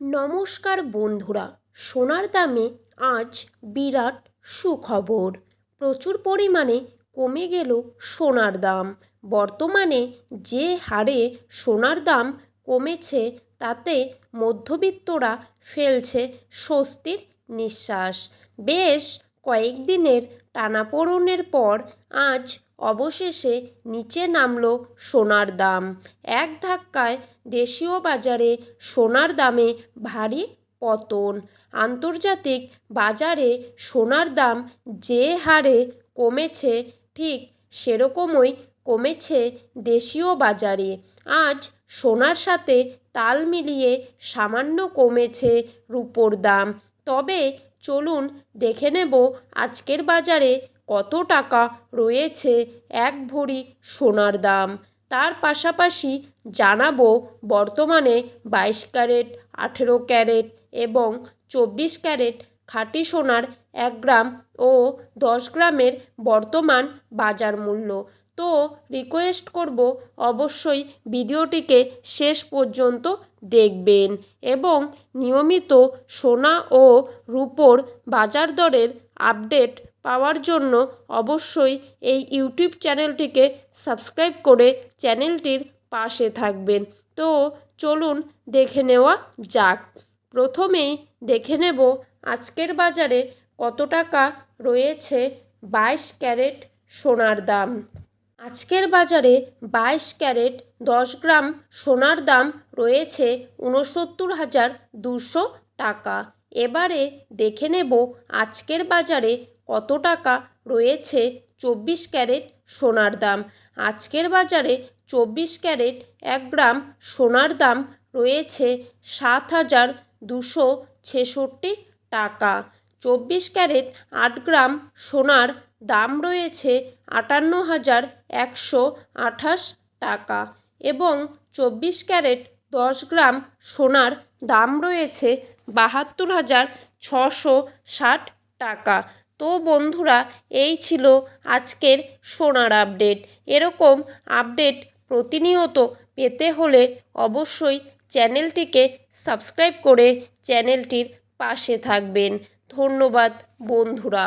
নমস্কার বন্ধুরা, সোনার দামে আজ বিরাট সুখবর। প্রচুর পরিমাণে কমে গেল সোনার দাম। বর্তমানে যে হারে সোনার দাম কমেছে, তাতে মধ্যবিত্তরা ফেলছে স্বস্তির নিঃশ্বাস। বেশ কয়েকদিনের টানাপোড়েনের পর আজ অবশেষে নিচে নামল সোনার দাম। এক ধাক্কায় দেশীয় বাজারে সোনার দামে ভারী পতন। আন্তর্জাতিক বাজারে সোনার দাম যে হারে কমেছে, ঠিক সেরকমই কমেছে দেশীয় বাজারে। আজ সোনার সাথে তাল মিলিয়ে সামান্য কমেছে রুপোর দাম। তবে চলুন দেখে নেব আজকের বাজারে কত টাকা রয়েছে এক ভরি সোনার দাম। তার পাশাপাশি জানাব বর্তমানে বাইশ ক্যারেট, আঠেরো ক্যারেট এবং চব্বিশ ক্যারেট খাঁটি সোনার এক গ্রাম ও দশ গ্রামের বর্তমান বাজার মূল্য। তো রিকোয়েস্ট করব অবশ্যই ভিডিওটিকে শেষ পর্যন্ত দেখবেন এবং নিয়মিত সোনা ও রূপোর বাজার দরের আপডেট পাওয়ার জন্য অবশ্যই এই ইউটিউব চ্যানেলটিকে সাবস্ক্রাইব করে চ্যানেলটির পাশে থাকবেন। তো চলুন দেখে নেওয়া যাক। প্রথমেই দেখে নেব আজকের বাজারে কত টাকা রয়েছে বাইশ ক্যারেট সোনার দাম। আজকের বাজারে বাইশ ক্যারেট, দশ গ্রাম সোনার দাম রয়েছে ঊনসত্তর হাজার দুশো টাকা। এবারে দেখে নেব আজকের বাজারে কত টাকা রয়েছে চব্বিশ ক্যারেট সোনার দাম। আজকের বাজারে চব্বিশ ক্যারেট, এক গ্রাম সোনার দাম রয়েছে সাত হাজার দুশো ছেষট্টি টাকা। চব্বিশ ক্যারেট, আট গ্রাম সোনার দাম রয়েছে আটান্ন হাজার একশো আঠাশ টাকা এবং চব্বিশ ক্যারেট দশ গ্রাম সোনার দাম রয়েছে বাহাত্তর হাজার ছশো ষাট টাকা। তো বন্ধুরা, এই ছিল আজকের সোনার আপডেট। এরকম আপডেট প্রতিনিয়ত পেতে হলে অবশ্যই চ্যানেলটিকে সাবস্ক্রাইব করে চ্যানেলটির পাশে থাকবেন। ধন্যবাদ বন্ধুরা।